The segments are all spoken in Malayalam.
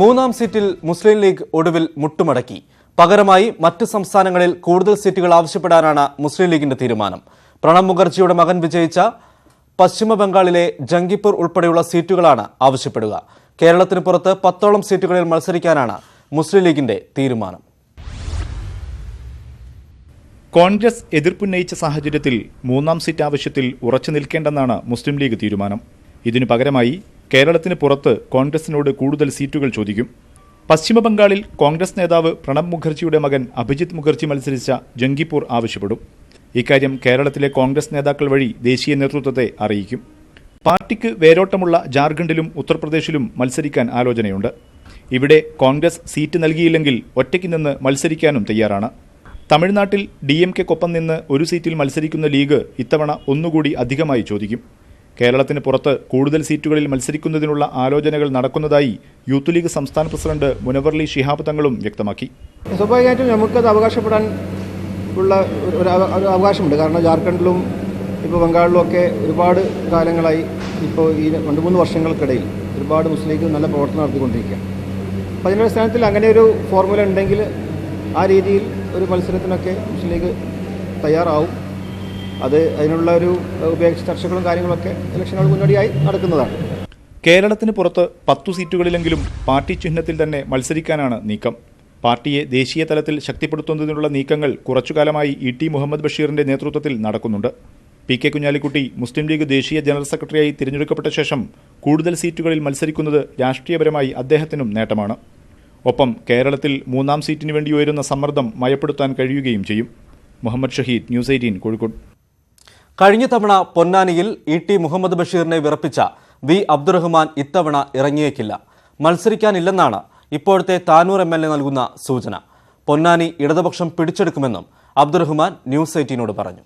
മൂന്നാം സീറ്റിൽ മുസ്ലിം ലീഗ് ഒടുവിൽ മുട്ടുമടക്കി. പകരമായി മറ്റ് സംസ്ഥാനങ്ങളിൽ കൂടുതൽ സീറ്റുകൾ ആവശ്യപ്പെടാനാണ് മുസ്ലിം ലീഗിന്റെ തീരുമാനം. പ്രണബ് മുഖർജിയുടെ മകൻ വിജയിച്ച പശ്ചിമ ബംഗാളിലെ ജംഗിപ്പൂർ ഉൾപ്പെടെയുള്ള സീറ്റുകളാണ് ആവശ്യപ്പെടുക. കേരളത്തിന് പുറത്ത് പത്തോളം സീറ്റുകളിൽ മത്സരിക്കാനാണ് മുസ്ലിം ലീഗിന്റെ തീരുമാനം. കോൺഗ്രസ് എതിർപ്പുന്നയിച്ച സാഹചര്യത്തിൽ മൂന്നാം സീറ്റ് ആവശ്യത്തിൽ ഉറച്ചു നിൽക്കേണ്ടെന്നാണ് മുസ്ലിം ലീഗ് തീരുമാനം. ഇതിനു പകരമായി കേരളത്തിന് പുറത്ത് കോൺഗ്രസിനോട് കൂടുതൽ സീറ്റുകൾ ചോദിക്കും. പശ്ചിമബംഗാളിൽ കോൺഗ്രസ് നേതാവ് പ്രണബ് മുഖർജിയുടെ മകൻ അഭിജിത് മുഖർജി മത്സരിച്ച ജംഗിപ്പൂർ ആവശ്യപ്പെടും. ഇക്കാര്യം കേരളത്തിലെ കോൺഗ്രസ് നേതാക്കൾ വഴി ദേശീയ നേതൃത്വത്തെ അറിയിക്കും. പാർട്ടിക്ക് വേരോട്ടമുള്ള ജാർഖണ്ഡിലും ഉത്തർപ്രദേശിലും മത്സരിക്കാൻ ആലോചനയുണ്ട്. ഇവിടെ കോൺഗ്രസ് സീറ്റ് നൽകിയില്ലെങ്കിൽ ഒറ്റയ്ക്ക് നിന്ന് മത്സരിക്കാനും തയ്യാറാണ്. തമിഴ്നാട്ടിൽ ഡി എം കെക്കൊപ്പം നിന്ന് ഒരു സീറ്റിൽ മത്സരിക്കുന്ന ലീഗ് ഇത്തവണ ഒന്നുകൂടി അധികമായി ചോദിക്കും. കേരളത്തിന് പുറത്ത് കൂടുതൽ സീറ്റുകളിൽ മത്സരിക്കുന്നതിനുള്ള ആലോചനകൾ നടക്കുന്നതായി യൂത്ത് ലീഗ് സംസ്ഥാന പ്രസിഡന്റ് മുനവർലി ഷിഹാബ് തങ്ങളും വ്യക്തമാക്കി. സ്വാഭാവികമായിട്ടും നമുക്കത് അവകാശപ്പെടാൻ ഉള്ള ഒരു അവകാശമുണ്ട്. കാരണം ജാർഖണ്ഡിലും ഇപ്പോൾ ബംഗാളിലും ഒക്കെ ഒരുപാട് കാലങ്ങളായി ഇപ്പോൾ ഈ രണ്ട് മൂന്ന് വർഷങ്ങൾക്കിടയിൽ ഒരുപാട് മുസ്ലിം ലീഗ് നല്ല പ്രവർത്തനം നടത്തിക്കൊണ്ടിരിക്കുകയാണ്. അപ്പോൾ അതിന്റെ അടിസ്ഥാനത്തിൽ അങ്ങനെ ഒരു ഫോർമുല ഉണ്ടെങ്കിൽ ആ രീതിയിൽ ഒരു മത്സരത്തിനൊക്കെ മുസ്ലിം ലീഗ് തയ്യാറാവും. അത് അതിനുള്ള ഒരു ഉപയോഗിച്ച് ചർച്ചകളും കാര്യങ്ങളൊക്കെ ഇലക്ഷനുകൾ മുന്നോടിയായി നടക്കുന്നതാണ്. കേരളത്തിന് പുറത്ത് പത്തു സീറ്റുകളിലെങ്കിലും പാർട്ടി ചിഹ്നത്തിൽ തന്നെ മത്സരിക്കാനാണ് നീക്കം. പാർട്ടിയെ ദേശീയ തലത്തിൽ ശക്തിപ്പെടുത്തുന്നതിനുള്ള നീക്കങ്ങൾ കുറച്ചുകാലമായി ഇ ടി മുഹമ്മദ് ബഷീറിന്റെ നേതൃത്വത്തിൽ നടക്കുന്നുണ്ട്. P K Kunhalikutty Muslim league ദേശീയ ജനറൽ സെക്രട്ടറിയായി തിരഞ്ഞെടുക്കപ്പെട്ട ശേഷം കൂടുതൽ സീറ്റുകളിൽ മത്സരിക്കുന്നത് രാഷ്ട്രീയപരമായി അദ്ദേഹത്തിനും നേട്ടമാണ്. ഒപ്പം കേരളത്തിൽ മൂന്നാം സീറ്റിനു വേണ്ടി ഉയരുന്ന സമ്മർദ്ദം മയപ്പെടുത്താൻ കഴിയുകയും ചെയ്യും. Muhammad Shaheed news eighteen Kozhikode. കഴിഞ്ഞ തവണ പൊന്നാനിയിൽ ഇ ടി മുഹമ്മദ് ബഷീറിനെ വിറപ്പിച്ച വി അബ്ദുറഹ്മാൻ ഇത്തവണ ഇറങ്ങിയേക്കില്ല. മത്സരിക്കാനില്ലെന്നാണ് ഇപ്പോഴത്തെ താനൂർ എം എൽ എ നൽകുന്ന സൂചന. പൊന്നാനി ഇടതുപക്ഷം പിടിച്ചെടുക്കുമെന്നും അബ്ദുറഹ്മാൻ ന്യൂസ് എയ്റ്റീനോട് പറഞ്ഞു.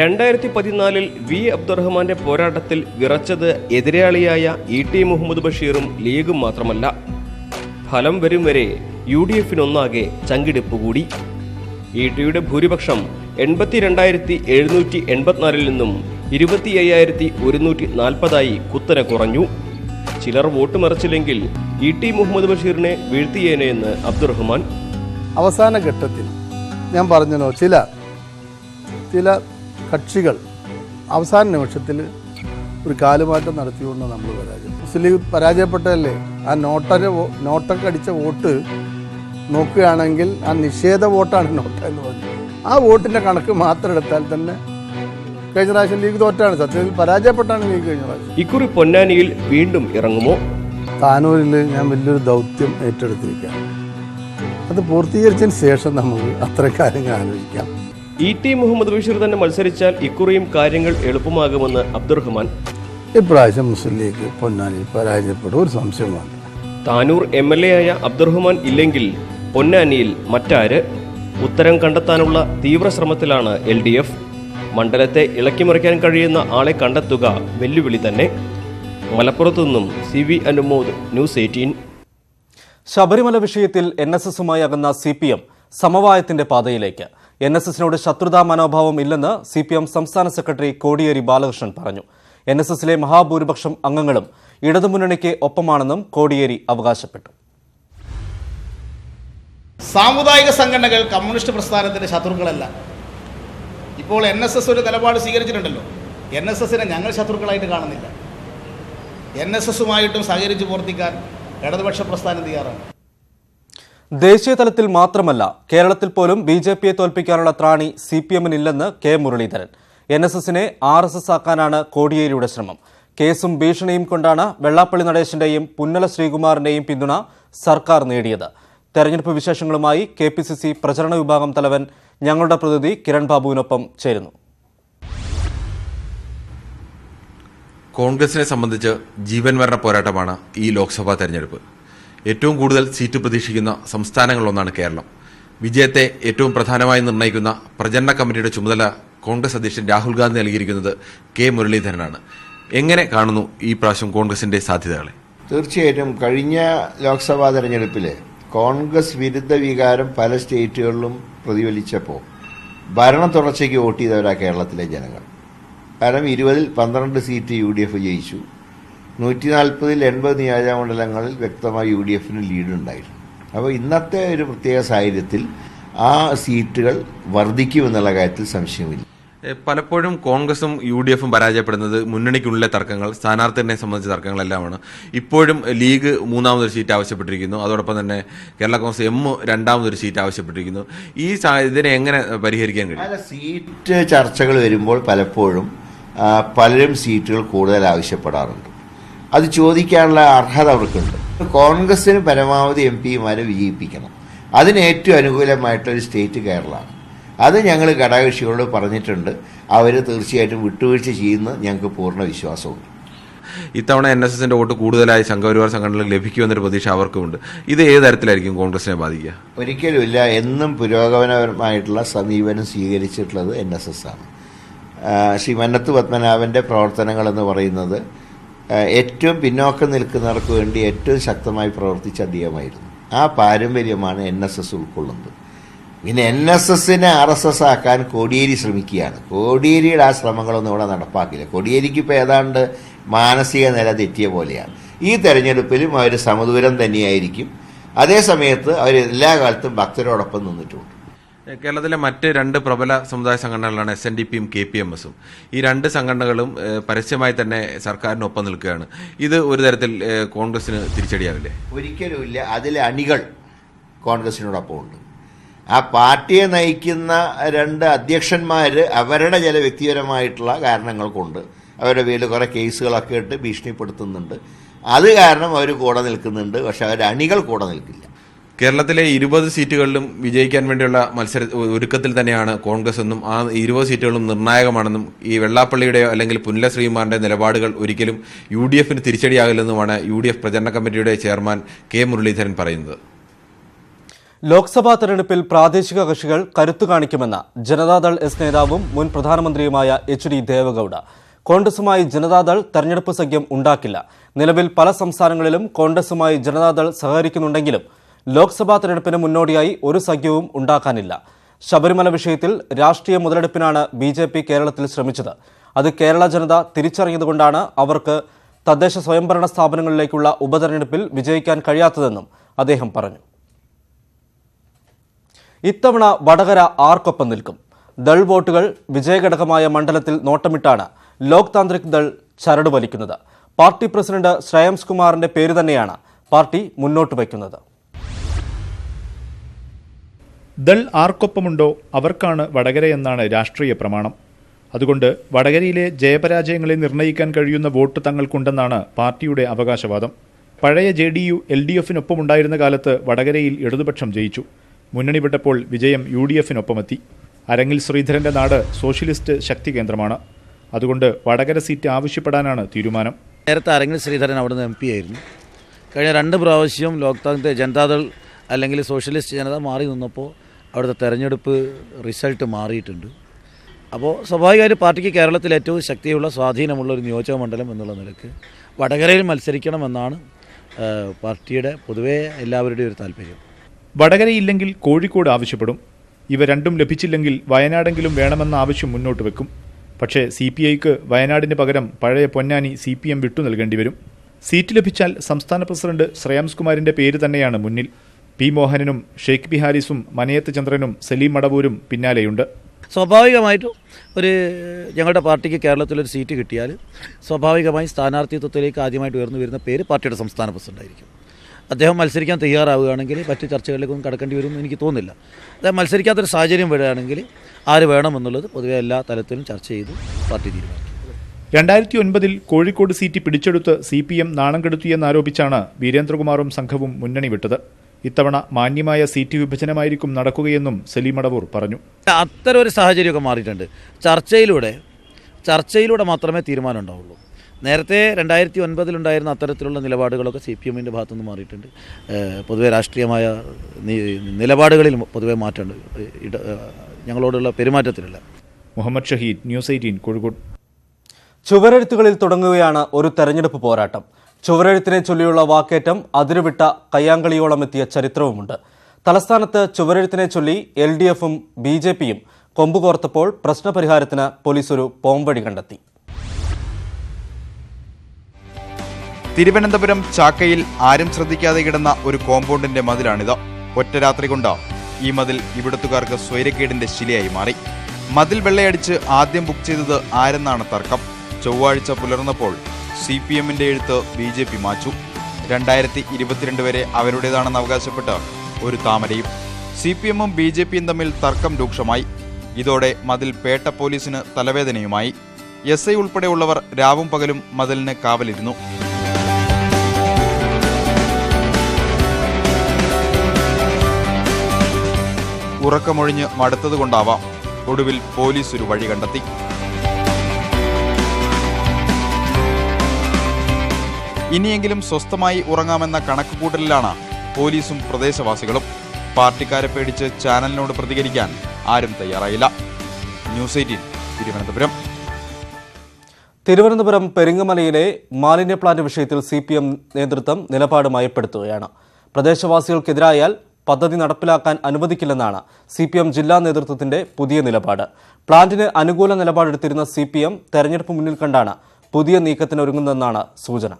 രണ്ടായിരത്തി പതിനാലിൽ വി അബ്ദുറഹ്മാന്റെ പോരാട്ടത്തിൽ വിറച്ചത് എതിരാളിയായ ഇ ടി മുഹമ്മദ് ബഷീറും ലീഗും മാത്രമല്ല. ഫലം വരും വരെ യു ഡി എഫിനൊന്നാകെ ചങ്കിടിപ്പ് കൂടി. ഇ ടിയുടെ ഭൂരിപക്ഷം എൺപത്തി രണ്ടായിരത്തി എഴുന്നൂറ്റി എൺപത്തിനാലിൽ നിന്നും ഇരുപത്തി അയ്യായിരത്തി ഒരുന്നൂറ്റി നാൽപ്പതായി കുത്തനെ കുറഞ്ഞു. ചിലർ വോട്ട് മറിച്ചില്ലെങ്കിൽ ഇ ടി മുഹമ്മദ് ബഷീറിനെ വീഴ്ത്തിയേനെ എന്ന് അബ്ദുറഹ്മാൻ. അവസാന ഘട്ടത്തിൽ ഞാൻ പറഞ്ഞല്ലോ ചില ചില കക്ഷികൾ അവസാന നിമിഷത്തിൽ ഒരു കാലുമാറ്റം നടത്തിക്കൊണ്ട് നമ്മൾ പരാജയം. മുസ്ലിം ലീഗ് പരാജയപ്പെട്ടതല്ലേ? ആ നോട്ടര നോട്ടൊക്കെ അടിച്ച വോട്ട് നോക്കുകയാണെങ്കിൽ ആ നിഷേധ വോട്ടാണ് നോട്ട എന്ന് പറഞ്ഞത്. ആ വോട്ടിന്റെ കണക്ക് മാത്രം എടുത്താൽ തന്നെ കഴിഞ്ഞ പ്രാവശ്യം ലീഗ് തോറ്റാണ്. സത്യത്തിൽ പരാജയപ്പെട്ടാണ് ലീഗ് കഴിഞ്ഞ പ്രാവശ്യം. ഇക്കുറി പൊന്നാനിയിൽ വീണ്ടും ഇറങ്ങുമോ? താനൂരിൽ ഞാൻ വലിയൊരു ദൗത്യം ഏറ്റെടുത്തിരിക്കുകയാണ്. അത് പൂർത്തീകരിച്ചതിന് ശേഷം നമുക്ക് അത്ര കാര്യങ്ങൾ ആലോചിക്കാം. ഇ ടി മുഹമ്മദ് ബഷീർ തന്നെ മത്സരിച്ചാൽ ഇക്കുറിയും കാര്യങ്ങൾ എളുപ്പമാകുമെന്ന് അബ്ദുറഹ്മാൻ ഇപ്രാവശ്യം മുസ്ലിം ലീഗ് പൊന്നാനി പരാജയപ്പെടും ഒരു സംശയമാണ് താനൂർ എം എൽ എ ആയ അബ്ദുറഹ്മാൻ ഇല്ലെങ്കിൽ പൊന്നാനിയിൽ മറ്റാര്? ഉത്തരം കണ്ടെത്താനുള്ള തീവ്ര ശ്രമത്തിലാണ് എൽ ഡി എഫ്. മണ്ഡലത്തെ ഇളക്കിമറിക്കാൻ കഴിയുന്ന ആളെ കണ്ടെത്തുക വെല്ലുവിളി തന്നെ. മലപ്പുറത്തു നിന്നും C V Anumod news eighteen. Sabarimala വിഷയത്തിൽ എൻ എസ് എസുമായി അകന്ന സി പി എം സമവായത്തിന്റെ പാതയിലേക്ക്. എൻ എസ് എസിനോട് ശത്രുതാ മനോഭാവം ഇല്ലെന്ന് സി പി എം സംസ്ഥാന സെക്രട്ടറി കോടിയേരി ബാലകൃഷ്ണൻ പറഞ്ഞു. എൻ എസ് എസിലെ മഹാഭൂരിപക്ഷം അംഗങ്ങളും ഇടതുമുന്നണിക്ക് ഒപ്പമാണെന്നും കോടിയേരി അവകാശപ്പെട്ടു. സാമുദായിക സംഘടനകൾ കമ്മ്യൂണിസ്റ്റ് പ്രസ്ഥാനത്തിന്റെ ശത്രുക്കളല്ല. ഇപ്പോൾ എൻ എസ് എസ് ഒരു നിലപാട് സ്വീകരിച്ചിട്ടുണ്ടല്ലോ. എൻ എസ് എസിനെ ഞങ്ങൾ ശത്രുക്കളായിട്ട് കാണുന്നില്ല. എൻ എസ് എസുമായിട്ടും സഹകരിച്ച് പ്രവർത്തിക്കാൻ ഇടതുപക്ഷ പ്രസ്ഥാനം തയ്യാറാണ്. ദേശീയ തലത്തിൽ മാത്രമല്ല കേരളത്തിൽ പോലും ബി ജെ പിയെ തോൽപ്പിക്കാനുള്ള ത്രാണി സി പി എമ്മിനില്ലെന്ന് കെ മുരളീധരൻ. എൻ എസ് എസിനെ ആർ എസ് എസ് ആക്കാനാണ് കോടിയേരിയുടെ ശ്രമം. കേസും ഭീഷണിയും കൊണ്ടാണ് വെള്ളാപ്പള്ളി നടേശന്റെയും പുന്നല ശ്രീകുമാറിന്റെയും പിന്തുണ സർക്കാർ നേടിയത്. തെരഞ്ഞെടുപ്പ് വിശേഷങ്ങളുമായി കെ പി സി സി പ്രചരണ വിഭാഗം തലവൻ ഞങ്ങളുടെ പ്രതിനിധി കിരൺ ബാബുവിനൊപ്പം ചേരുന്നു. കോൺഗ്രസിനെ സംബന്ധിച്ച് ജീവൻ മരണ പോരാട്ടമാണ് ഈ ലോക്സഭാ തെരഞ്ഞെടുപ്പ്. ഏറ്റവും കൂടുതൽ സീറ്റ് പ്രതീക്ഷിക്കുന്ന സംസ്ഥാനങ്ങളിലൊന്നാണ് കേരളം. വിജയത്തെ ഏറ്റവും പ്രധാനമായി നിർണയിക്കുന്ന പ്രചരണ കമ്മിറ്റിയുടെ ചുമതല കോൺഗ്രസ് അധ്യക്ഷൻ രാഹുൽ ഗാന്ധി നൽകിയിരിക്കുന്നത് കെ മുരളീധരനാണ്. എങ്ങനെ കാണുന്നു ഈ പ്രാവശ്യം കോൺഗ്രസിന്റെ സാധ്യതകളെ? തീർച്ചയായിട്ടും കഴിഞ്ഞ ലോക്സഭാ തെരഞ്ഞെടുപ്പിൽ കോൺഗ്രസ് വിരുദ്ധ വികാരം പല സ്റ്റേറ്റുകളിലും പ്രതിഫലിച്ചപ്പോൾ ഭരണ തുടർച്ചയ്ക്ക് വോട്ട് ചെയ്തവരാ കേരളത്തിലെ ജനങ്ങൾ. കാരണം ഇരുപതിൽ പന്ത്രണ്ട് സീറ്റ് യു ഡി എഫ് ജയിച്ചു. നൂറ്റി നാൽപ്പതിൽ എൺപത് നിയോജകമണ്ഡലങ്ങളിൽ വ്യക്തമായി യു ഡി എഫിന് ലീഡ് ഉണ്ടായിരുന്നു അപ്പോൾ ഇന്നത്തെ ഒരു പ്രത്യേക സാഹചര്യത്തിൽ ആ സീറ്റുകൾ വർദ്ധിക്കുമെന്നുള്ള കാര്യത്തിൽ സംശയമില്ല. പലപ്പോഴും കോൺഗ്രസും യു ഡി എഫും പരാജയപ്പെടുന്നത് മുന്നണിക്കുള്ളിലെ തർക്കങ്ങൾ സ്ഥാനാർത്ഥിനെ സംബന്ധിച്ച തർക്കങ്ങളെല്ലാമാണ്. ഇപ്പോഴും ലീഗ് മൂന്നാമതൊരു സീറ്റ് ആവശ്യപ്പെട്ടിരിക്കുന്നു. അതോടൊപ്പം തന്നെ കേരള കോൺഗ്രസ് എം രണ്ടാമതൊരു സീറ്റ് ആവശ്യപ്പെട്ടിരിക്കുന്നു. ഈ ഇതിനെ എങ്ങനെ പരിഹരിക്കാൻ കഴിയും? സീറ്റ് ചർച്ചകൾ വരുമ്പോൾ പലപ്പോഴും പലരും സീറ്റുകൾ കൂടുതൽ ആവശ്യപ്പെടാറുണ്ട്. അത് ചോദിക്കാനുള്ള അർഹത അവർക്കുണ്ട്. കോൺഗ്രസിന് പരമാവധി എം പിമാരെ വിജയിപ്പിക്കണം. അതിന് ഏറ്റവും അനുകൂലമായിട്ടൊരു സ്റ്റേറ്റ് കേരളമാണ്. അത് ഞങ്ങൾ ഘടകകക്ഷികളോട് പറഞ്ഞിട്ടുണ്ട്. അവർ തീർച്ചയായിട്ടും വിട്ടുവീഴ്ച ചെയ്യുന്ന ഞങ്ങൾക്ക് പൂർണ വിശ്വാസമുണ്ട്. ഇത്തവണ എൻ എസ് എസിന്റെ വോട്ട് കൂടുതലായി സംഘപരിവാർ സംഘടനകൾ ലഭിക്കുമെന്നൊരു പ്രതീക്ഷ അവർക്കുമുണ്ട്. ഇത് ഏത് തരത്തിലായിരിക്കും കോൺഗ്രസിനെ ബാധിക്കുക? ഒരിക്കലുമില്ല. എന്നും പുരോഗമനപരമായിട്ടുള്ള സമീപനം സ്വീകരിച്ചിട്ടുള്ളത് എൻ എസ് എസ് ആണ്. ശ്രീ മന്നത്ത് പത്മനാഭന്റെ പ്രവർത്തനങ്ങൾ എന്ന് പറയുന്നത് ഏറ്റവും പിന്നോക്കം നിൽക്കുന്നവർക്ക് വേണ്ടി ഏറ്റവും ശക്തമായി പ്രവർത്തിച്ച അദ്ദേഹമായിരുന്നു ആ പാരമ്പര്യമാണ് എൻ എസ് എസ് ഉൾക്കൊള്ളുന്നത്. പിന്നെ എൻ എസ് എസിനെ ആർ എസ് എസ് ആക്കാൻ കോടിയേരി ശ്രമിക്കുകയാണ്. കോടിയേരിയുടെ ആ ശ്രമങ്ങളൊന്നും ഇവിടെ നടപ്പാക്കില്ല കോടിയേരിക്ക് ഇപ്പോൾ ഏതാണ്ട് മാനസിക നില തെറ്റിയ പോലെയാണ്. ഈ തെരഞ്ഞെടുപ്പിലും അവർ സമദൂരം തന്നെയായിരിക്കും. അതേ സമയത്ത് അവർ എല്ലാ കാലത്തും ഭക്തരോടൊപ്പം നിന്നിട്ടുണ്ട്. കേരളത്തിലെ മറ്റ് രണ്ട് പ്രബല സമുദായ സംഘടനകളാണ് എസ് എൻ ഡി പിയും കെ പി എം എസും ഈ രണ്ട് സംഘടനകളും പരസ്യമായി തന്നെ സർക്കാരിനൊപ്പം നിൽക്കുകയാണ്. ഇത് ഒരു തരത്തിൽ കോൺഗ്രസിന് തിരിച്ചടിയാവില്ലേ? ഒരിക്കലുമില്ല. അതിലെ അണികൾ കോൺഗ്രസിനോടൊപ്പം ഉണ്ട്. ആ പാർട്ടിയെ നയിക്കുന്ന രണ്ട് അധ്യക്ഷന്മാർ അവരുടെ ചില വ്യക്തിപരമായിട്ടുള്ള കാരണങ്ങൾ കൊണ്ട് അവരുടെ പേരിൽ കുറേ കേസുകളൊക്കെ ഇട്ട് ഭീഷണിപ്പെടുത്തുന്നുണ്ട്. അത് കാരണം അവർ കൂടെ നിൽക്കുന്നുണ്ട്. പക്ഷെ അവരുടെ അണികൾ കൂടെ നിൽക്കില്ല. കേരളത്തിലെ ഇരുപത് സീറ്റുകളിലും വിജയിക്കാൻ വേണ്ടിയുള്ള മത്സര ഒരുക്കത്തിൽ തന്നെയാണ് കോൺഗ്രസ് എന്നും ആ ഇരുപത് സീറ്റുകളും നിർണായകമാണെന്നും ഈ വെള്ളാപ്പള്ളിയുടെയോ അല്ലെങ്കിൽ പുനല ശ്രീകുമാറിന്റെ നിലപാടുകൾ ഒരിക്കലും യു ഡി എഫിന് തിരിച്ചടിയാകില്ലെന്നുമാണ് യു ഡി എഫ് പ്രചരണ കമ്മിറ്റിയുടെ ചെയർമാൻ കെ മുരളീധരൻ പറയുന്നത്. ലോക്സഭാ തെരഞ്ഞെടുപ്പിൽ പ്രാദേശിക കക്ഷികൾ കരുത്തു കാണിക്കുമെന്ന് ജനതാദൾ എസ് നേതാവും മുൻ പ്രധാനമന്ത്രിയുമായ എച്ച് ഡി ദേവഗൌഡ. കോൺഗ്രസുമായി ജനതാദൾ തെരഞ്ഞെടുപ്പ് സഖ്യം ഉണ്ടാക്കില്ല. നിലവിൽ പല സംസ്ഥാനങ്ങളിലും കോൺഗ്രസുമായി ജനതാദൾ സഹകരിക്കുന്നുണ്ടെങ്കിലും ലോക്സഭാ തെരഞ്ഞെടുപ്പിന് മുന്നോടിയായി ഒരു സഖ്യവും ഉണ്ടാക്കാനില്ല. ശബരിമല വിഷയത്തിൽ രാഷ്ട്രീയ മുതലെടുപ്പിനാണ് ബി ജെ പി കേരളത്തിൽ ശ്രമിച്ചത്. അത് കേരള ജനത തിരിച്ചറിഞ്ഞതുകൊണ്ടാണ് അവർക്ക് തദ്ദേശ സ്വയംഭരണ സ്ഥാപനങ്ങളിലേക്കുള്ള ഉപതെരഞ്ഞെടുപ്പിൽ വിജയിക്കാൻ കഴിയാത്തതെന്നും അദ്ദേഹം പറഞ്ഞു. ഇത്തവണ വടകര ആർക്കൊപ്പം നിൽക്കും? ദൾ വോട്ടുകൾ വിജയഘടകമായ മണ്ഡലത്തിൽ നോട്ടമിട്ടാണ് ലോക് താന്ത്രിക് ദൾ ചരട് വലിക്കുന്നത്. പാർട്ടി പ്രസിഡന്റ് ശ്രേയംസ് കുമാറിന്റെ പേര് തന്നെയാണ് പാർട്ടി മുന്നോട്ട് വയ്ക്കുന്നത്. ദൾ ആർക്കൊപ്പമുണ്ടോ അവർക്കാണ് വടകരയെന്നാണ് രാഷ്ട്രീയ പ്രമാണം. അതുകൊണ്ട് വടകരയിലെ ജയപരാജയങ്ങളെ നിർണയിക്കാൻ കഴിയുന്ന വോട്ട് തങ്ങൾക്കുണ്ടെന്നാണ് പാർട്ടിയുടെ അവകാശവാദം. പഴയ J D U L D എഫിനൊപ്പമുണ്ടായിരുന്ന കാലത്ത് വടകരയിൽ ഇടതുപക്ഷം ജയിച്ചു. മുന്നണി വിട്ടപ്പോൾ വിജയം യു ഡി എഫിനൊപ്പമെത്തി. അരങ്ങിൽ ശ്രീധരന്റെ നാട് സോഷ്യലിസ്റ്റ് ശക്തി കേന്ദ്രമാണ്. അതുകൊണ്ട് വടകര സീറ്റ് ആവശ്യപ്പെടാനാണ് തീരുമാനം. നേരത്തെ അരങ്ങിൽ ശ്രീധരൻ അവിടുന്ന് എം പി ആയിരുന്നു. കഴിഞ്ഞ രണ്ട് പ്രാവശ്യം ലോക് താന്ത്രിക് ജനതാദൾ അല്ലെങ്കിൽ സോഷ്യലിസ്റ്റ് ജനത മാറി നിന്നപ്പോൾ അവിടുത്തെ തെരഞ്ഞെടുപ്പ് റിസൾട്ട് മാറിയിട്ടുണ്ട്. അപ്പോൾ സ്വാഭാവികമായിട്ട് പാർട്ടിക്ക് കേരളത്തിൽ ഏറ്റവും ശക്തിയുള്ള സ്വാധീനമുള്ള ഒരു നിയോജക മണ്ഡലം എന്നുള്ള നിലയ്ക്ക് വടകരയിൽ മത്സരിക്കണമെന്നാണ് പാർട്ടിയുടെ പൊതുവേ എല്ലാവരുടെയും ഒരു താല്പര്യം. വടകരയില്ലെങ്കിൽ കോഴിക്കോട് ആവശ്യപ്പെടും. ഇവ രണ്ടും ലഭിച്ചില്ലെങ്കിൽ വയനാടെങ്കിലും വേണമെന്ന ആവശ്യം മുന്നോട്ട് വെക്കും. പക്ഷേ സി പി ഐക്ക് വയനാടിന് പകരം പഴയ പൊന്നാനി സി പി എം വിട്ടു നൽകേണ്ടി വരും. സീറ്റ് ലഭിച്ചാൽ സംസ്ഥാന പ്രസിഡന്റ് ശ്രേയാംസ് കുമാരിന്റെ പേര് തന്നെയാണ് മുന്നിൽ. പി മോഹനനും ഷെയ്ഖ് ബിഹാരിസും മനയത്ത് ചന്ദ്രനും സലീം മടവൂരും പിന്നാലെയുണ്ട്. സ്വാഭാവികമായിട്ടും ഒരു ഞങ്ങളുടെ പാർട്ടിക്ക് കേരളത്തിലൊരു സീറ്റ് കിട്ടിയാൽ സ്വാഭാവികമായി സ്ഥാനാർത്ഥിത്വത്തിലേക്ക് ആദ്യമായിട്ട് ഉയർന്നു വരുന്ന പേര് പാർട്ടിയുടെ സംസ്ഥാന പ്രസിഡന്റായിരിക്കും അദ്ദേഹം മത്സരിക്കാൻ തയ്യാറാവുകയാണെങ്കിൽ മറ്റ് ചർച്ചകളിലേക്കൊന്നും കടക്കേണ്ടി വരുമെന്ന് എനിക്ക് തോന്നുന്നില്ല. അദ്ദേഹം മത്സരിക്കാത്തൊരു സാഹചര്യം വരികയാണെങ്കിൽ ആര് വേണമെന്നുള്ളത് പൊതുവെ എല്ലാ തലത്തിലും ചർച്ച ചെയ്ത് പാർട്ടി തീരുമാനിക്കും. രണ്ടായിരത്തി ഒൻപതിൽ കോഴിക്കോട് സീറ്റ് പിടിച്ചെടുത്ത് സി പി എം നാണം കെടുത്തിയെന്നാരോപിച്ചാണ് വീരേന്ദ്രകുമാറും സംഘവും മുന്നണി വിട്ടത്. ഇത്തവണ മാന്യമായ സീറ്റ് വിഭജനമായിരിക്കും നടക്കുകയെന്നും സലീം അടവൂർ പറഞ്ഞു. അത്തരം ഒരു സാഹചര്യമൊക്കെ മാറിയിട്ടുണ്ട്. ചർച്ചയിലൂടെ ചർച്ചയിലൂടെ മാത്രമേ തീരുമാനം ഉണ്ടാവുള്ളൂ. നേരത്തെ രണ്ടായിരത്തി ഒൻപതിലുണ്ടായിരുന്ന അത്തരത്തിലുള്ള നിലപാടുകളൊക്കെ സി പി എമ്മിന്റെ ഭാഗത്തുനിന്ന് മാറിയിട്ടുണ്ട്. പൊതുവെ രാഷ്ട്രീയമായ നിലപാടുകളിൽ പൊതുവെ മാറ്റമുണ്ട്. ഇട ഞങ്ങളോടുള്ള പെരുമാറ്റത്തിലുള്ള മുഹമ്മദ് ഷഹീദ് ന്യൂസ് എയ്റ്റീൻ കോഴിക്കോട്. ചുവരെഴുത്തുകളിൽ തുടങ്ങുകയാണ് ഒരു തെരഞ്ഞെടുപ്പ് പോരാട്ടം. ചുവരെഴുത്തിനെ ചൊല്ലിയുള്ള വാക്കേറ്റം അതിരുവിട്ട കയ്യാങ്കളിയോളം എത്തിയ ചരിത്രവുമുണ്ട്. തലസ്ഥാനത്ത് ചുവരെഴുത്തിനെ ചൊല്ലി എൽ ഡി എഫും ബി ജെ പിയും കൊമ്പുകോർത്തപ്പോൾ പ്രശ്നപരിഹാരത്തിന് പോലീസ് ഒരു പോംവഴി കണ്ടെത്തി. തിരുവനന്തപുരം ചാക്കയിൽ ആരും ശ്രദ്ധിക്കാതെ കിടന്ന ഒരു കോമ്പൗണ്ടിന്റെ മതിലാണിത്. ഒറ്റ രാത്രി കൊണ്ട് ഈ മതിൽ ഇവിടത്തുകാർക്ക് സ്വൈരക്കേടിന്റെ ശിലയായി മാറി. മതിൽ വെള്ളയടിച്ച് ആദ്യം ബുക്ക് ചെയ്തത് ആരെന്നാണ് തർക്കം. ചൊവ്വാഴ്ച പുലർന്നപ്പോൾ സി പി എമ്മിന്റെ എഴുത്ത് ബി ജെ പി മാച്ചു. രണ്ടായിരത്തി ഇരുപത്തിരണ്ട് വരെ അവരുടേതാണെന്ന് അവകാശപ്പെട്ട് ഒരു താമരയും. സി പി എമ്മും ബി ജെ പിയും തമ്മിൽ തർക്കം രൂക്ഷമായി. ഇതോടെ മതിൽ പേട്ട പോലീസിന് തലവേദനയുമായി. എസ് ഐ ഉൾപ്പെടെയുള്ളവർ രാവും പകലും മതിലിന് കാവലിരുന്നു. ഉറക്കമൊഴിഞ്ഞ് മടുത്തതുകൊണ്ടാവാം ഒടുവിൽ പോലീസ് ഒരു വഴി കണ്ടെത്തി. ഇനിയെങ്കിലും സ്വസ്ഥമായി ഉറങ്ങാമെന്ന കണക്കുകൂട്ടലിലാണ് പോലീസും പ്രദേശവാസികളും. പാർട്ടിക്കാരെ പേടിച്ച് ചാനലിനോട് പ്രതികരിക്കാൻ ആരും തയ്യാറായില്ല. News eighteen Thiruvananthapuram. തിരുവനന്തപുരം പെരിങ്ങമലയിലെ മാലിന്യ പ്ലാന്റ് വിഷയത്തിൽ സി പി എം നേതൃത്വം നിലപാട് മയപ്പെടുത്തുകയാണ്. പ്രദേശവാസികൾക്കെതിരായാൽ പദ്ധതി നടപ്പിലാക്കാൻ അനുവദിക്കില്ലെന്നാണ് സി പി എം ജില്ലാ നേതൃത്വത്തിന്റെ പുതിയ നിലപാട്. പ്ലാന്റിന് അനുകൂല നിലപാടെടുത്തിരുന്ന സി പി എം തെരഞ്ഞെടുപ്പ് മുന്നിൽ കണ്ടാണ് പുതിയ നീക്കത്തിനൊരുങ്ങുന്നതെന്നാണ് സൂചന.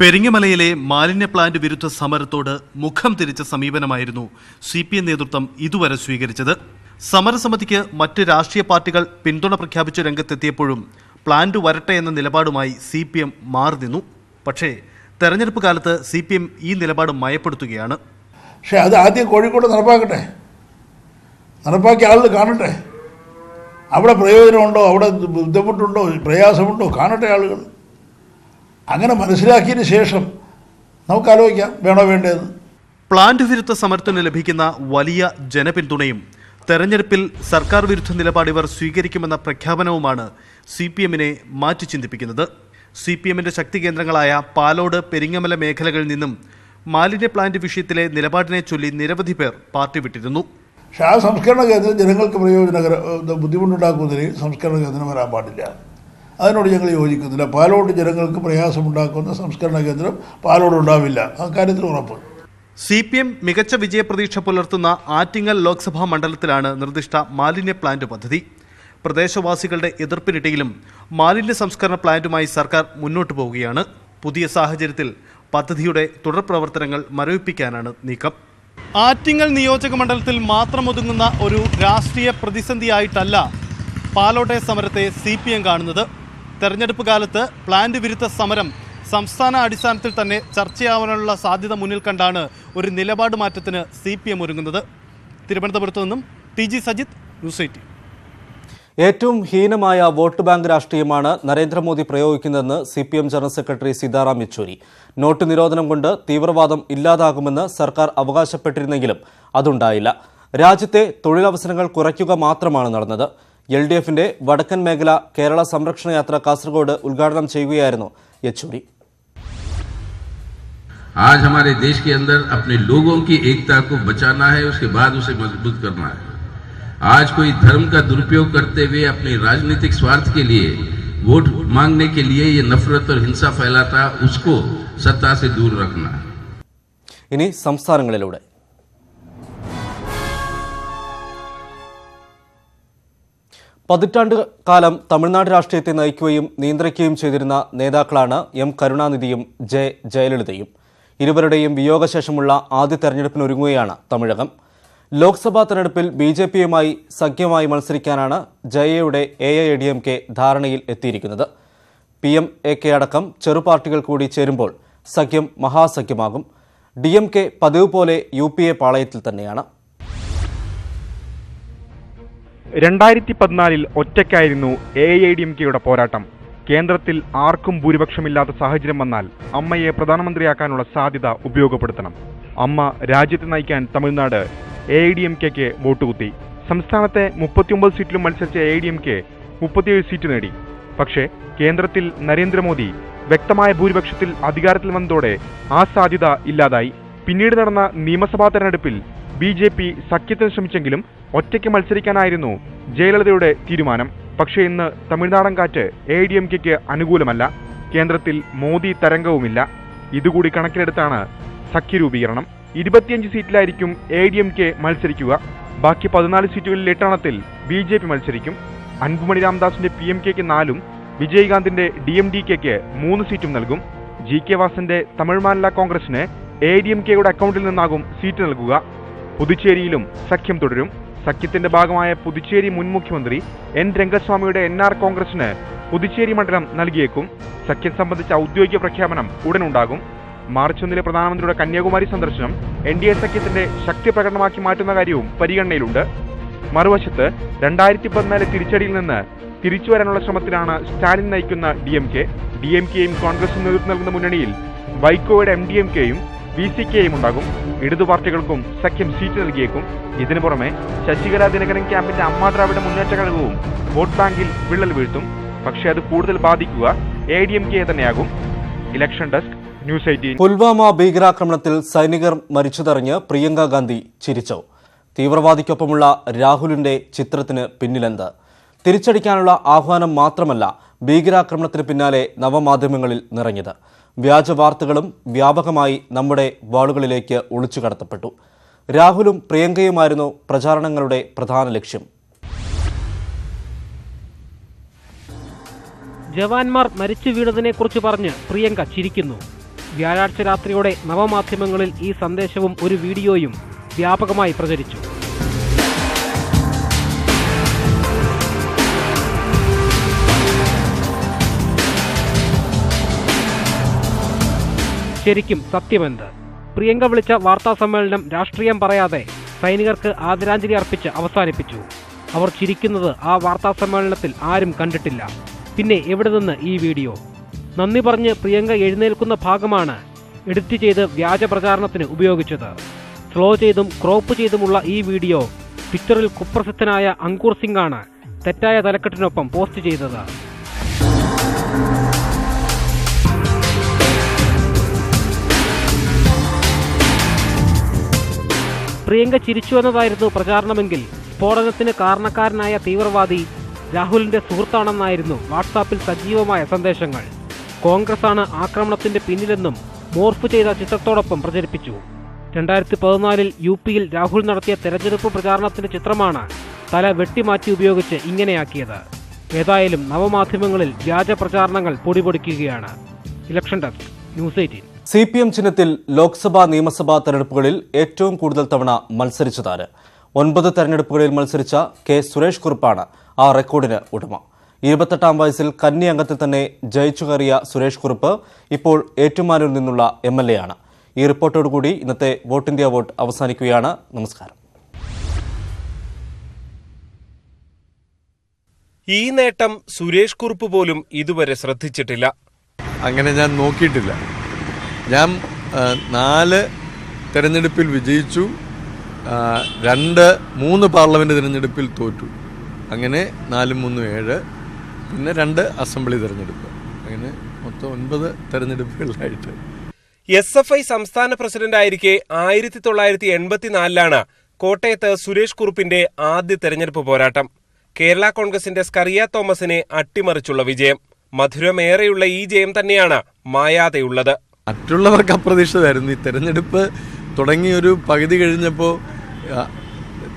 പെരിങ്ങമലയിലെ മാലിന്യ പ്ലാന്റ് വിരുദ്ധ സമരത്തോട് മുഖം തിരിച്ച സമീപനമായിരുന്നു സി പി എം നേതൃത്വം ഇതുവരെ സ്വീകരിച്ചത്. സമരസമിതിക്ക് മറ്റ് രാഷ്ട്രീയ പാർട്ടികൾ പിന്തുണ പ്രഖ്യാപിച്ച രംഗത്തെത്തിയപ്പോഴും പ്ലാന്റ് വരട്ടെ എന്ന നിലപാടുമായി സി പി എം മാറി നിന്നു. പക്ഷേ തെരഞ്ഞെടുപ്പ് കാലത്ത് സി പി എം ഈ നിലപാട് മയപ്പെടുത്തുകയാണ്. പക്ഷേ അത് ആദ്യം കോഴിക്കോട് നടപ്പാക്കട്ടെ. നടപ്പാക്കിയ ആളുകൾ കാണട്ടെ. അവിടെ പ്രയോജനമുണ്ടോ? അവിടെ ബുദ്ധിമുട്ടുണ്ടോ? പ്രയാസമുണ്ടോ? കാണട്ടെ ആളുകൾ. അങ്ങനെ മനസ്സിലാക്കിയതിന് ശേഷം നമുക്ക് ആലോചിക്കാം വേണോ വേണ്ടതെന്ന് പ്ലാന്റ് വിരുദ്ധ സമരത്തിന് ലഭിക്കുന്ന വലിയ ജനപിന്തുണയും തെരഞ്ഞെടുപ്പിൽ സർക്കാർ വിരുദ്ധ നിലപാട് ഇവർ സ്വീകരിക്കുമെന്ന പ്രഖ്യാപനവുമാണ് സി പി എമ്മിനെ മാറ്റി ചിന്തിപ്പിക്കുന്നത്. സി പി എമ്മിന്റെ ശക്തി കേന്ദ്രങ്ങളായ പാലോട് പെരിങ്ങമല മേഖലകളിൽ നിന്നും മാലിന്യ പ്ലാന്റ് വിഷയത്തിലെ നിലപാടിനെ ചൊല്ലി നിരവധി പേർ പാർട്ടി വിട്ടിരുന്നു. പക്ഷേ ആ സംസ്കരണ കേന്ദ്രം ജനങ്ങൾക്ക് പ്രയോജനകര ബുദ്ധിമുട്ടുണ്ടാക്കുന്നതിൽ സംസ്കരണ കേന്ദ്രം വരാൻ പാടില്ല. അതിനോട് ഞങ്ങൾ യോജിക്കുന്നില്ല. പാലോട് ജനങ്ങൾക്ക് പ്രയാസമുണ്ടാക്കുന്ന സംസ്കരണ കേന്ദ്രം പാലോട് ഉണ്ടാവില്ല. ആ കാര്യത്തിൽ ഉറപ്പ്. സി പി എം മികച്ച വിജയപ്രതീക്ഷ പുലർത്തുന്ന ആറ്റിങ്ങൽ ലോക്സഭാ മണ്ഡലത്തിലാണ് നിർദ്ദിഷ്ട മാലിന്യ പ്ലാന്റ് പദ്ധതി. പ്രദേശവാസികളുടെ എതിർപ്പിനിടയിലും മാലിന്യ സംസ്കരണ പ്ലാന്റുമായി സർക്കാർ മുന്നോട്ട് പോവുകയാണ്. പുതിയ സാഹചര്യത്തിൽ പദ്ധതിയുടെ തുടർ പ്രവർത്തനങ്ങൾ മരവിപ്പിക്കാനാണ് നീക്കം. ആറ്റിങ്ങൽ നിയോജക മണ്ഡലത്തിൽ മാത്രം ഒതുങ്ങുന്ന ഒരു രാഷ്ട്രീയ പ്രതിസന്ധിയായിട്ടല്ല പാലോട്ടെ സമരത്തെ സി പി എം കാണുന്നത്. തെരഞ്ഞെടുപ്പ് കാലത്ത് പ്ലാന്റ് വിരുദ്ധ സമരം സംസ്ഥാന അടിസ്ഥാനത്തിൽ തന്നെ ചർച്ചയാവാനുള്ള സാധ്യത മുന്നിൽ കണ്ടാണ് ഒരു നിലപാട് മാറ്റത്തിന് സി പി എം ഒരുങ്ങുന്നത്. തിരുവനന്തപുരത്ത് നിന്നും ടി ജി സജിത് ന്യൂസ് ഏറ്റവും ഹീനമായ വോട്ട് ബാങ്ക് രാഷ്ട്രീയമാണ് Narendra Modi പ്രയോഗിക്കുന്നതെന്ന് C P M general secretary Sitaram Yechury. Not നിരോധനം കൊണ്ട് തീവ്രവാദം ഇല്ലാതാകുമെന്ന് സർക്കാർ അവകാശപ്പെട്ടിരുന്നെങ്കിലും അതുണ്ടായില്ല. രാജ്യത്തെ തൊഴിലവസരങ്ങൾ കുറയ്ക്കുക മാത്രമാണ് നടന്നത്. എൽ ഡി എഫിന്റെ വടക്കൻ മേഖല കേരള സംരക്ഷണ യാത്ര കാസർഗോഡ് ഉദ്ഘാടനം ചെയ്യുകയായിരുന്നു യെച്ചൂരി आज हमारे देश के अंदर अपने लोगों की एकता को बचाना है उसके बाद उसे मजबूत करना है आज कोई धर्म का दुरुपयोग करते हुए अपने राजनीतिक स्वार्थ के लिए वोट मांगने के लिए ये नफरत और हिंसा फैलाता उसको सत्ता से दूर रखना है ഇനി സംസ്ഥാനങ്ങളിലൂടെ പതിറ്റാണ്ട് കാലം തമിഴ്നാട് രാഷ്ട്രീയത്തെ നയിക്കുകയും നിയന്ത്രിക്കുകയും ചെയ്തിരുന്ന നേതാക്കളാണ് എം കരുണാനിധിയും ജെ ജയലളിതയും. ഇരുവരുടെയും വിയോഗശേഷമുള്ള ആദ്യ തെരഞ്ഞെടുപ്പിനൊരുങ്ങുകയാണ് തമിഴകം. ലോക്സഭാ തെരഞ്ഞെടുപ്പിൽ ബി ജെ പിയുമായി സഖ്യമായി മത്സരിക്കാനാണ് ജയയുടെ A I D M K ധാരണയിൽ എത്തിയിരിക്കുന്നത്. പി എം എ കെ അടക്കം ചെറുപാർട്ടികൾ കൂടി ചേരുമ്പോൾ സഖ്യം മഹാസഖ്യമാകും. ഡി എം കെ പതിവ് പോലെ യു പി എ പാളയത്തിൽ തന്നെയാണ്. രണ്ടായിരത്തി പതിനാലിൽ ഒറ്റയ്ക്കായിരുന്നു എ ഐ ഡി എം കെയുടെ പോരാട്ടം. കേന്ദ്രത്തിൽ ആർക്കും ഭൂരിപക്ഷമില്ലാത്ത സാഹചര്യം വന്നാൽ അമ്മയെ പ്രധാനമന്ത്രിയാക്കാനുള്ള സാധ്യത ഉപയോഗപ്പെടുത്തണം. അമ്മ രാജ്യത്തെ നയിക്കാൻ Tamil Nadu A I D M കെക്ക് വോട്ടുകുത്തി. സംസ്ഥാനത്തെ മുപ്പത്തിയൊമ്പത് സീറ്റിലും മത്സരിച്ച A I D M K മുപ്പത്തിയേഴ് സീറ്റ് നേടി. പക്ഷേ കേന്ദ്രത്തിൽ നരേന്ദ്രമോദി വ്യക്തമായ ഭൂരിപക്ഷത്തിൽ അധികാരത്തിൽ വന്നതോടെ ആ സാധ്യത ഇല്ലാതായി. പിന്നീട് നടന്ന നിയമസഭാ തെരഞ്ഞെടുപ്പിൽ ബി ജെ പി സഖ്യത്തിന് ശ്രമിച്ചെങ്കിലും ഒറ്റയ്ക്ക് മത്സരിക്കാനായിരുന്നു ജയലളിതയുടെ തീരുമാനം. പക്ഷേ ഇന്ന് തമിഴ്നാടൻ കാറ്റ് എ ഡി എം കെക്ക് അനുകൂലമല്ല. കേന്ദ്രത്തിൽ മോദി തരംഗവുമില്ല. ഇതുകൂടി കണക്കിലെടുത്താണ് സഖ്യരൂപീകരണം. ഇരുപത്തിയഞ്ച് സീറ്റിലായിരിക്കും എ ഡി എം കെ മത്സരിക്കുക. ബാക്കി പതിനാല് സീറ്റുകളിൽ എട്ടെണ്ണത്തിൽ ബി ജെ പി മത്സരിക്കും. അൻപുമണി രാംദാസിന്റെ പി എം കെക്ക് നാലും വിജയകാന്തിന്റെ ഡി എം ഡി കെക്ക് മൂന്ന് സീറ്റും നൽകും. ജി കെ വാസന്റെ തമിഴ്മാനില കോൺഗ്രസിന് എ ഡി എം കെയുടെ അക്കൗണ്ടിൽ നിന്നാകും സീറ്റ് നൽകുക. പുതുച്ചേരിയിലും സഖ്യം തുടരും. സഖ്യത്തിന്റെ ഭാഗമായ പുതുച്ചേരി മുൻ മുഖ്യമന്ത്രി എൻ രംഗസ്വാമിയുടെ എൻ ആർ കോൺഗ്രസിന് പുതുച്ചേരി മണ്ഡലം നൽകിയേക്കും. സഖ്യം സംബന്ധിച്ച ഔദ്യോഗിക പ്രഖ്യാപനം ഉടനുണ്ടാകും മാർച്ച് ഒന്നിലെ പ്രധാനമന്ത്രിയുടെ കന്യാകുമാരി സന്ദർശനം എൻ ഡി എ സഖ്യത്തിന്റെ ശക്തി പ്രകടനമാക്കി മാറ്റുന്ന കാര്യവും പരിഗണനയിലുണ്ട്. മറുവശത്ത് രണ്ടായിരത്തി പതിനാല് തിരിച്ചടിയിൽ നിന്ന് തിരിച്ചു വരാനുള്ള ശ്രമത്തിലാണ് സ്റ്റാലിൻ നയിക്കുന്ന D M K. D M കെയും കോൺഗ്രസും നേതൃത്വം നൽകുന്ന മുന്നണിയിൽ വൈക്കോയുടെ എം ഡി എം കെയും വി സി കെയും ഉണ്ടാകും. ഇടതു പാർട്ടികൾക്കും സഖ്യം സീറ്റ് നൽകിയേക്കും. ഇതിനു പുറമെ ശശികല ദിനകരൻ ക്യാമ്പിന്റെ അമ്മാ ദ്രാവിഡ മുന്നേറ്റ ഘടകവും വോട്ട് ബാങ്കിൽ വിള്ളൽ വീഴ്ത്തും. പക്ഷേ അത് കൂടുതൽ ബാധിക്കുക എ ഡി എം കെ തന്നെയാകും. Election desk news eighteen. Pulwama ഭീകരാക്രമണത്തിൽ സൈനികർ മരിച്ചതറിഞ്ഞ് പ്രിയങ്ക ഗാന്ധി ചിരിച്ചു. തീവ്രവാദിക്കൊപ്പമുള്ള രാഹുലിന്റെ ചിത്രത്തിന് പിന്നിലെന്ത്? തിരിച്ചടിക്കാനുള്ള ആഹ്വാനം മാത്രമല്ല ഭീകരാക്രമണത്തിന് പിന്നാലെ നവമാധ്യമങ്ങളിൽ നിറഞ്ഞത്. വ്യാജ വാർത്തകളും വ്യാപകമായി നമ്മുടെ വാളുകളിലേക്ക് ഒളിച്ചു കടത്തപ്പെട്ടു. രാഹുലും പ്രിയങ്കയുമായിരുന്നു പ്രചാരണങ്ങളുടെ പ്രധാന ലക്ഷ്യം. ജവാന്മാർ മരിച്ചു വീണതിനെക്കുറിച്ച് പറഞ്ഞ് പ്രിയങ്ക ചിരിക്കുന്നു. വ്യാഴാഴ്ച രാത്രിയോടെ നവമാധ്യമങ്ങളിൽ ഈ സന്ദേശവും ഒരു വീഡിയോയും വ്യാപകമായി പ്രചരിച്ചു. ശരിക്കും സത്യമെന്ത്? പ്രിയങ്ക വിളിച്ച വാർത്താ സമ്മേളനം രാഷ്ട്രീയം പറയാതെ സൈനികർക്ക് ആദരാഞ്ജലി അർപ്പിച്ച് അവസാനിപ്പിച്ചു. അവർ ചിരിക്കുന്നത് ആ വാർത്താ സമ്മേളനത്തിൽ ആരും കണ്ടിട്ടില്ല. പിന്നെ എവിടെ നിന്ന് ഈ വീഡിയോ? നന്ദി പറഞ്ഞ് പ്രിയങ്ക എഴുന്നേൽക്കുന്ന ഭാഗമാണ് എഡിറ്റ് ചെയ്ത് വ്യാജ പ്രചാരണത്തിന് ഉപയോഗിച്ചത്. സ്ലോ ചെയ്തും ക്രോപ്പ് ചെയ്തുമുള്ള ഈ വീഡിയോ ട്വിറ്ററിൽ കുപ്രസിദ്ധനായ അങ്കുർ സിംഗ് ആണ് തെറ്റായ തലക്കെട്ടിനൊപ്പം പോസ്റ്റ് ചെയ്തത്. പ്രിയങ്ക ചിരിച്ചു എന്നതായിരുന്നു പ്രചാരണമെങ്കിൽ സ്ഫോടനത്തിന് കാരണക്കാരനായ തീവ്രവാദി രാഹുലിന്റെ സുഹൃത്താണെന്നായിരുന്നു വാട്സാപ്പിൽ സജീവമായ സന്ദേശങ്ങൾ. കോൺഗ്രസ് ആണ് ആക്രമണത്തിന്റെ പിന്നിലെന്നും മോർഫ് ചെയ്ത ചിത്രത്തോടൊപ്പം പ്രചരിപ്പിച്ചു. രണ്ടായിരത്തി പതിനാലിൽ യു പിയിൽ രാഹുൽ നടത്തിയ തെരഞ്ഞെടുപ്പ് പ്രചാരണത്തിന്റെ ചിത്രമാണ് തല വെട്ടിമാറ്റി ഉപയോഗിച്ച് ഇങ്ങനെയാക്കിയത്. ഏതായാലും നവമാധ്യമങ്ങളിൽ വ്യാജ പ്രചാരണങ്ങൾ പൊടിപൊടിക്കുകയാണ്. Election desk news eighteen. C P M ചിഹ്നത്തിൽ ലോക്സഭാ നിയമസഭാ തെരഞ്ഞെടുപ്പുകളിൽ ഏറ്റവും കൂടുതൽ തവണ മത്സരിച്ചതാര്? ഒൻപത് തെരഞ്ഞെടുപ്പുകളിൽ മത്സരിച്ച കെ സുരേഷ് കുറുപ്പാണ് ആ റെക്കോർഡിന് ഉടമ. ഇരുപത്തെട്ടാം വയസ്സിൽ കന്നി അംഗത്തിൽ തന്നെ ജയിച്ചു കയറിയ സുരേഷ് കുറുപ്പ് ഇപ്പോൾ ഏറ്റുമാനൂരിൽ നിന്നുള്ള എം എൽ എ ആണ്. ഈ റിപ്പോർട്ടോടുകൂടി ഇന്നത്തെ വോട്ട് ഇന്ത്യ വോട്ട് അവസാനിക്കുകയാണ്. നമസ്കാരം. ഈ നേട്ടം സുരേഷ് കുറുപ്പ് പോലും ഇതുവരെ ശ്രദ്ധിച്ചിട്ടില്ല. അങ്ങനെ ഞാൻ നോക്കിയിട്ടില്ല. ഞാൻ നാല് തെരഞ്ഞെടുപ്പിൽ വിജയിച്ചു. രണ്ട് മൂന്ന് പാർലമെന്റ് തിരഞ്ഞെടുപ്പിൽ തോറ്റു. അങ്ങനെ നാലും മൂന്നും ഏഴ്. പിന്നെ രണ്ട് അസംബ്ലി തിരഞ്ഞെടുപ്പ്. അങ്ങനെ മൊത്തം ഒൻപത് തിരഞ്ഞെടുപ്പുകളിലായിട്ട് എസ് എഫ് ഐ സംസ്ഥാന പ്രസിഡന്റായിരിക്കെ ആയിരത്തി തൊള്ളായിരത്തി എൺപത്തിനാലിലാണ് കോട്ടയത്ത് സുരേഷ് കുറുപ്പിന്റെ ആദ്യ തെരഞ്ഞെടുപ്പ് പോരാട്ടം. കേരള കോൺഗ്രസിന്റെ സ്കറിയ തോമസിനെ അട്ടിമറിച്ചുള്ള വിജയം. മധുരമേറെയുള്ള ഈ ജയം തന്നെയാണ് മായാതെയുള്ളത്. മറ്റുള്ളവർക്ക് അപ്രതീക്ഷിതമായിരുന്നു. ഈ തെരഞ്ഞെടുപ്പ് തുടങ്ങി ഒരു പകുതി കഴിഞ്ഞപ്പോൾ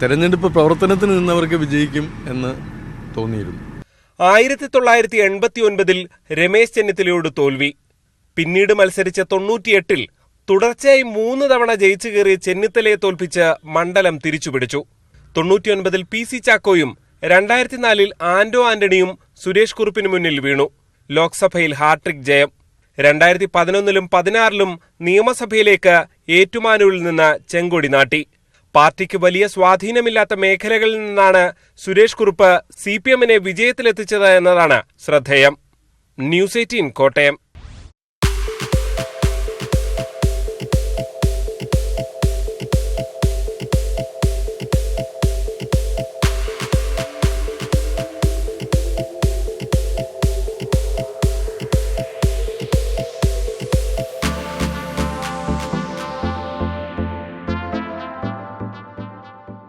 തെരഞ്ഞെടുപ്പ് പ്രവർത്തനത്തിൽ നിന്നവർക്ക് വിജയിക്കും എന്ന് തോന്നിയിരുന്നു. ആയിരത്തി തൊള്ളായിരത്തി എൺപത്തി ഒൻപതിൽ രമേശ് ചെന്നിത്തലയോട് തോൽവി. പിന്നീട് മത്സരിച്ച തൊണ്ണൂറ്റിയെട്ടിൽ തുടർച്ചയായി മൂന്ന് തവണ ജയിച്ചു കയറിയ ചെന്നിത്തലയെ തോൽപ്പിച്ച് മണ്ഡലം തിരിച്ചുപിടിച്ചു. തൊണ്ണൂറ്റിയൊൻപതിൽ പി സി ചാക്കോയും രണ്ടായിരത്തി നാലിൽ ആന്റോ ആന്റണിയും സുരേഷ് കുറുപ്പിന് മുന്നിൽ വീണു. ലോക്സഭയിൽ ഹാട്രിക് ജയം. രണ്ടായിരത്തി പതിനൊന്നിലും പതിനാറിലും നിയമസഭയിലേക്ക് ഏറ്റുമാനൂരിൽ നിന്ന് ചെങ്കൊടി നാട്ടി. പാർട്ടിക്ക് വലിയ സ്വാധീനമില്ലാത്ത മേഖലകളിൽ നിന്നാണ് സുരേഷ് കുറുപ്പ് സി പി എമ്മിനെ വിജയത്തിലെത്തിച്ചത് എന്നതാണ് ശ്രദ്ധേയം. News eighteen Kottayam.